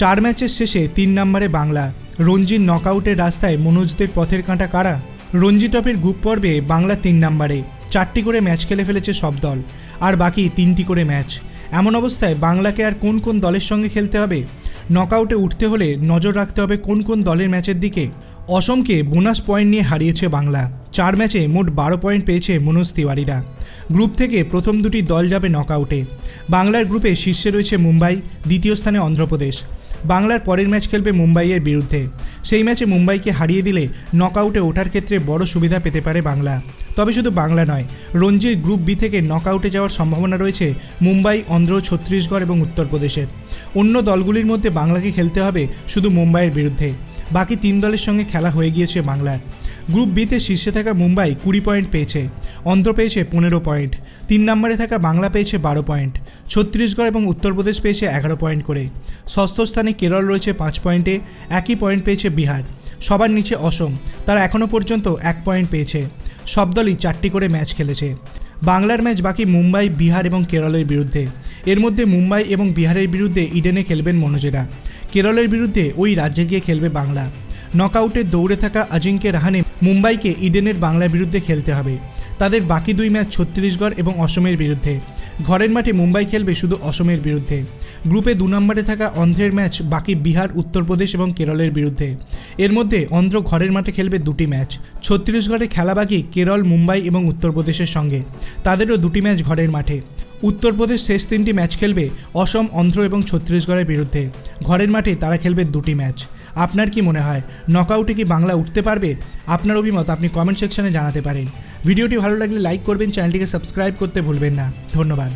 চার ম্যাচের শেষে তিন নম্বরে বাংলা। রঞ্জির নকআউটের রাস্তায় মনোজদের পথের কাঁটা কারা? রঞ্জি টপের গ্রুপ পর্বে বাংলা তিন নম্বরে। চারটি করে ম্যাচ খেলে ফেলেছে সব দল। আর বাকি তিনটি করে ম্যাচ। এমন অবস্থায় বাংলাকে আর কোন কোন দলের সঙ্গে খেলতে হবে? নকআউটে উঠতে হলে নজর রাখতে হবে কোন কোন দলের ম্যাচের দিকে। অসমকে বোনাস পয়েন্ট নিয়ে হারিয়েছে বাংলা। চার ম্যাচে মোট বারো পয়েন্ট পেয়েছে মনোজ তিওয়ারিরা। গ্রুপ থেকে প্রথম দুটি দল যাবে নকআউটে। বাংলার গ্রুপে শীর্ষে রয়েছে মুম্বাই, দ্বিতীয় স্থানে অন্ধ্রপ্রদেশ। বাংলার পরের ম্যাচ খেলবে মুম্বাইয়ের বিরুদ্ধে। সেই ম্যাচে মুম্বাইকে হারিয়ে দিলে নকআউটে ওঠার ক্ষেত্রে বড় সুবিধা পেতে পারে বাংলা। তবে শুধু বাংলা নয়, রঞ্জির গ্রুপ বি থেকে নকআউটে যাওয়ার সম্ভাবনা রয়েছে মুম্বাই, অন্ধ্র, ছত্তিশগড় এবং উত্তরপ্রদেশের। অন্য দলগুলির মধ্যে বাংলাকে খেলতে হবে শুধু মুম্বাইয়ের বিরুদ্ধে। বাকি তিন দলের সঙ্গে খেলা হয়ে গিয়েছে বাংলার। গ্রুপ বিতে শীর্ষে থাকা মুম্বাই কুড়ি পয়েন্ট পেয়েছে, অন্ধ্র পেয়েছে পনেরো পয়েন্ট, তিন নম্বরে থাকা বাংলা পেয়েছে বারো পয়েন্ট, ছত্তিশগড় এবং উত্তরপ্রদেশ পেয়েছে এগারো পয়েন্ট করে। ষষ্ঠ স্থানে কেরল রয়েছে পাঁচ পয়েন্টে, একই পয়েন্ট পেয়েছে বিহার। সবার নিচে অসম, তারা এখনও পর্যন্ত এক পয়েন্ট পেয়েছে। সব দলই চারটি করে ম্যাচ খেলেছে। বাংলার ম্যাচ বাকি মুম্বাই, বিহার এবং কেরলের বিরুদ্ধে। এর মধ্যে মুম্বাই এবং বিহারের বিরুদ্ধে ইডেনে খেলবেন মনোজেরা। কেরলের বিরুদ্ধে ওই রাজ্যে গিয়ে খেলবে বাংলা। নকআউটে দৌড়ে থাকা আজিঙ্কে রাহানে মুম্বাইকে ইডেনের বাংলার বিরুদ্ধে খেলতে হবে। তাদের বাকি দুই ম্যাচ ছত্তিশগড় এবং অসমের বিরুদ্ধে। ঘরের মাঠে মুম্বাই খেলবে শুধু অসমের বিরুদ্ধে। গ্রুপে দু নম্বরে থাকা অন্ধ্রের ম্যাচ, বাকি বিহার, উত্তরপ্রদেশ এবং কেরলের বিরুদ্ধে। এর মধ্যে অন্ধ্র ঘরের মাঠে খেলবে দুটি ম্যাচ। ছত্তিশগড়ে খেলা বাকি কেরল, মুম্বাই এবং উত্তরপ্রদেশের সঙ্গে। তাদেরও দুটি ম্যাচ ঘরের মাঠে। উত্তরপ্রদেশ শেষ তিনটি ম্যাচ খেলবে অসম, অন্ধ্র এবং ছত্তিশগড়ের বিরুদ্ধে। ঘরের মাঠে তারা খেলবে দুটি ম্যাচ। আপনার কি মনে হয় নকআউটে কি বাংলা উঠতে পারবে? আপনার অভিমত আপনি কমেন্ট সেকশনে জানাতে পারেন। ভিডিওটি ভালো লাগলে লাইক করবেন চ্যানেলটিকে সাবস্ক্রাইব করতে ভুলবেন না। ধন্যবাদ।